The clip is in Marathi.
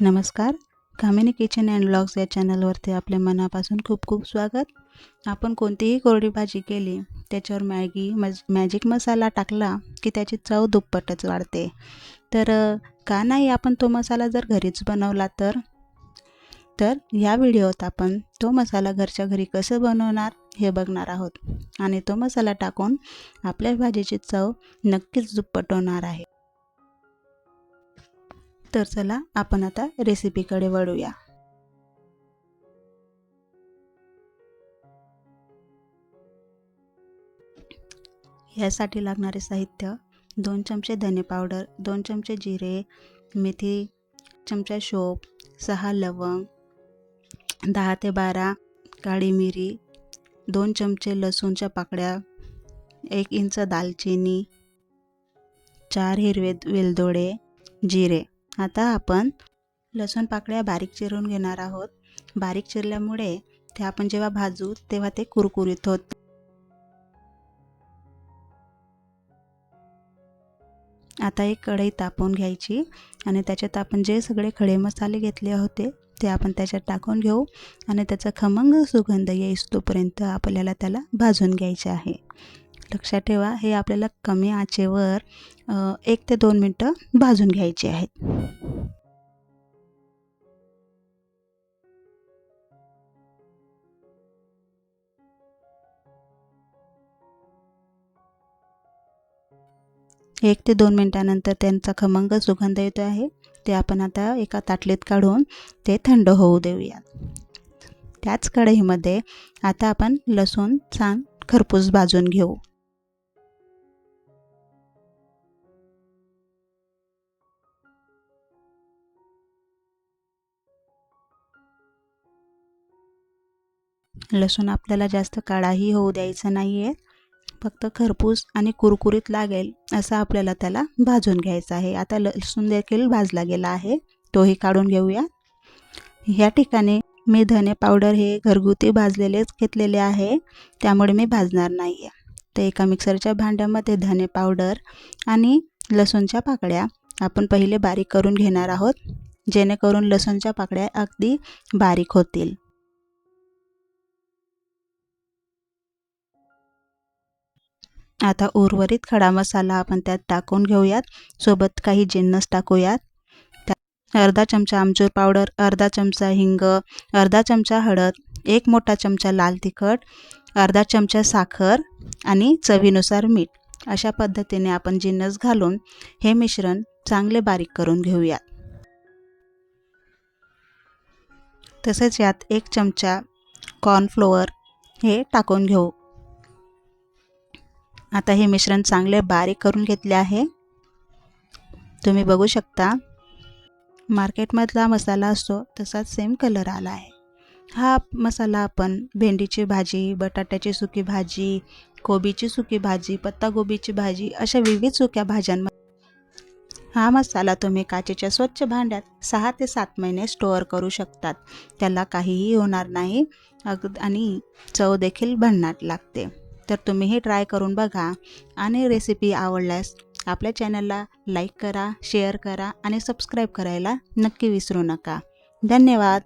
नमस्कार. कामिनी किचन अँड ब्लॉग्स या चॅनलवरती आपल्या मनापासून खूप खूप स्वागत. आपण कोणतीही कोरडी भाजी केली त्याच्यावर मॅगी मज मॅजिक मसाला टाकला की त्याची चव दुप्पटच वाढते. तर का नाही आपण तो मसाला जर घरीच बनवला तर? तर या व्हिडिओत आपण तो मसाला घरच्या घरी कसं बनवणार हे बघणार आहोत. आणि तो मसाला टाकून आपल्या भाजीची चव नक्कीच दुप्पट होणार आहे. तर चला आपण आता रेसिपीकडे वळूया. यासाठी लागणारे साहित्य दोन चमचे धने पावडर दोन चमचे जिरे मेथी चमचा शोप सहा लवंग दहा ते बारा काळी मिरी दोन चमचे लसूणच्या पाकळ्या एक इंच दालचिनी चार हिरवे वेलदोडे जिरे. आता आपण लसूण पाकळ्या बारीक चिरून घेणार आहोत. बारीक चिरल्यामुळे ते आपण जेव्हा भाजू तेव्हा ते कुरकुरीत होत. आता एक कढई तापवून घ्यायची आणि त्याच्यात आपण जे सगळे खडे मसाले घेतले होते ते आपण त्याच्यात टाकून घेऊ आणि त्याचा खमंग सुगंध येईस तोपर्यंत आपल्याला त्याला भाजून घ्यायचे आहे. लक्षात ठेवा हे आपल्याला कमी आचेवर एक ते दोन मिनटं भाजून घ्यायचे आहेत. एक ते दोन मिनटानंतर त्यांचा खमंग सुगंध येतो आहे. ते आपण आता एका ताटलीत काढून ते थंड होऊ देऊया त्याच कढईमध्ये आता आपण लसूण छान खरपूस भाजून घेऊ. लसूण आपल्याला जास्त काळाही होऊ द्यायचा नाही आहे फक्त खरपूस आणि कुरकुरीत लागेल असं आपल्याला त्याला भाजून घ्यायचं आहे. आता लसूण देखील भाजला गेला आहे. तोही काढून घेऊया. ह्या ठिकाणी मी धने पावडर हे घरगुती भाजलेलेच घेतलेले आहे. त्यामुळे मी भाजणार नाही आहे तर एका मिक्सरच्या भांड्यामध्ये धने पावडर आणि लसूणच्या पाकळ्या आपण पहिले बारीक करून घेणार आहोत. जेणेकरून लसूणच्या पाकळ्या अगदी बारीक होतील. आता उर्वरित खडा मसाला आपण त्यात टाकून घेऊयात. सोबत काही जिन्नस टाकूयात. अर्धा चमचा आमचूर पावडर अर्धा चमचा हिंग अर्धा चमचा हळद एक मोठा चमचा लाल तिखट अर्धा चमचा साखर आणि चवीनुसार मीठ. अशा पद्धतीने आपण जिन्नस घालून हे मिश्रण चांगले बारीक करून घेऊयात. तसेच यात एक चमचा कॉर्नफ्लोअर हे टाकून घेऊ. आता हे मिश्रण चांगले बारीक करून घेतले आहे. तुम्ही बघू शकता मार्केटमधला मसाला असतो तसाच सेम कलर आला आहे. हा मसाला आपण भेंडीची भाजी बटाट्याची सुकी भाजी कोबीची सुकी भाजी पत्तागोबीची भाजी अशा विविध सुक्या भाज्यांमध्ये हा मसाला तुम्ही काचेच्या स्वच्छ भांड्यात सहा ते सात महिने स्टोअर करू शकतात. त्याला काहीही होणार नाही अग आणि चव देखील भन्नाट लागते. तर तुम्हीही ट्राय करून बघा आणि रेसिपी आवडल्यास आपल्या चॅनलला लाईक करा शेअर करा आणि सबस्क्राईब करायला नक्की विसरू नका. धन्यवाद.